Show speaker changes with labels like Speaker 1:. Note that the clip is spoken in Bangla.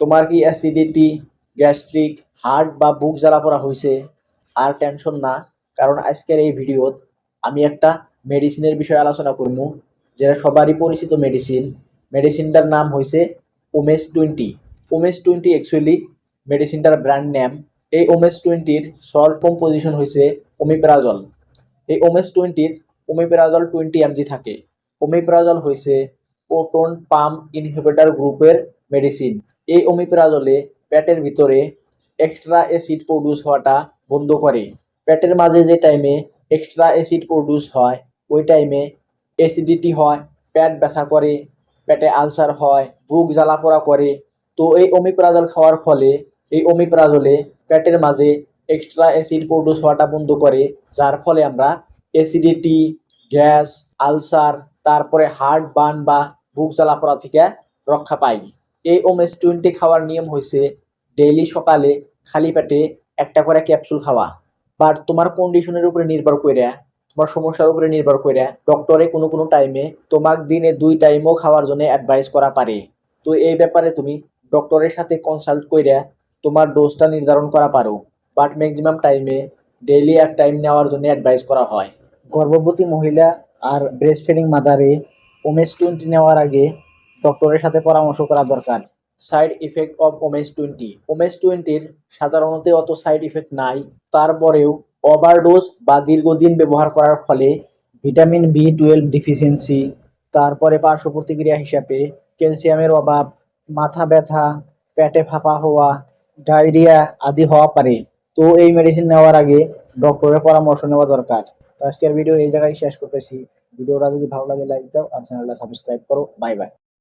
Speaker 1: তোমার কি অ্যাসিডিটি গ্যাস্ট্রিক হার্ট বা বুক জ্বালা পড়া হয়েছে আর টেনশন না। কারণ আজকের এই ভিডিওত আমি একটা মেডিসিনের বিষয়ে আলোচনা করব, যেটা সবারই পরিচিত মেডিসিন মেডিসিনটার নাম হয়েছে Omez twenty. Omez twenty actually মেডিসিনটার brand name এই ওমেস টোয়েন্টির সল্ট কম্পোজিশন হয়েছে ওমিপ্রাজল এই ওমেস টোয়েন্টির ওমিপ্রাজল টোয়েন্টি এমজি থাকে। ওমিপ্রাজল হয়েছে প্রোটন পাম্প ইনহিবিটর গ্রুপের মেডিসিন এই ওমিপ্রাজলে পেটের ভিতরে এক্সট্রা অ্যাসিড প্রডিউস হওয়াটা বন্ধ করে। পেটের মাঝে যে টাইমে এক্সট্রা অ্যাসিড প্রডিউস হয়, ওই টাইমে অ্যাসিডিটি হয় পেট ব্যথা করে পেটে আলসার হয়, বুক জ্বালা পোড়া করে। তো এই অমিপ্রাজল খাওয়ার ফলে এই ওমিপ্রাজলে পেটের মাঝে এক্সট্রা অ্যাসিড প্রডিউস হওয়াটা বন্ধ করে, যার ফলে আমরা অ্যাসিডিটি গ্যাস আলসার তারপরে হার্ট বার্ন বা বুক জ্বালা পোড়া থেকে রক্ষা পাই। এই ওমেস টোয়েন্টি খাওয়ার নিয়ম হয়েছে ডেইলি সকালে খালি পেটে একটা করে ক্যাপসুল খাওয়া। বাট তোমার কন্ডিশনের উপরে নির্ভর করে তোমার সমস্যার উপরে নির্ভর করে ডক্টরে কোনো কোনো টাইমে তোমাক দিনে দুই টাইমও খাওয়ার জন্য অ্যাডভাইস করা পারে। তো এই ব্যাপারে তুমি ডক্টরের সাথে কনসাল্ট করে তোমার ডোজটা নির্ধারণ করা পারো। বাট ম্যাক্সিমাম টাইমে ডেইলি এক টাইম নেওয়ার জন্য অ্যাডভাইস করা হয়। গর্ভবতী মহিলা আর ব্রেস্ট ফিডিং মাদারে ওমেস টোয়েন্টি নেওয়ার আগে ডক্টরের সাথে পরামর্শ করা দরকার। Side effect of Omez twenty Omez টোয়েন্টির সাধারণত অত সাইড ইফেক্ট নাই। তারপরেও ওভারডোজ বা দীর্ঘদিন ব্যবহার করার ফলে ভিটামিন বি টুয়েলভ ডিফিসিয়েন্সি তারপরে পার্শ্ব প্রতিক্রিয়া হিসাবে ক্যালসিয়ামের অভাব, মাথা ব্যথা, পেটে ফাঁপা হওয়া, ডায়রিয়া আদি হওয়া পারে। তো এই মেডিসিন নেওয়ার আগে ডক্টরের পরামর্শ নেওয়া দরকার। আজকের ভিডিও এই জায়গায় শেষ করতেছি। ভিডিওটা যদি ভালো লাগে লাইক দাও আর চ্যানেলটা সাবস্ক্রাইব করো। Bye bye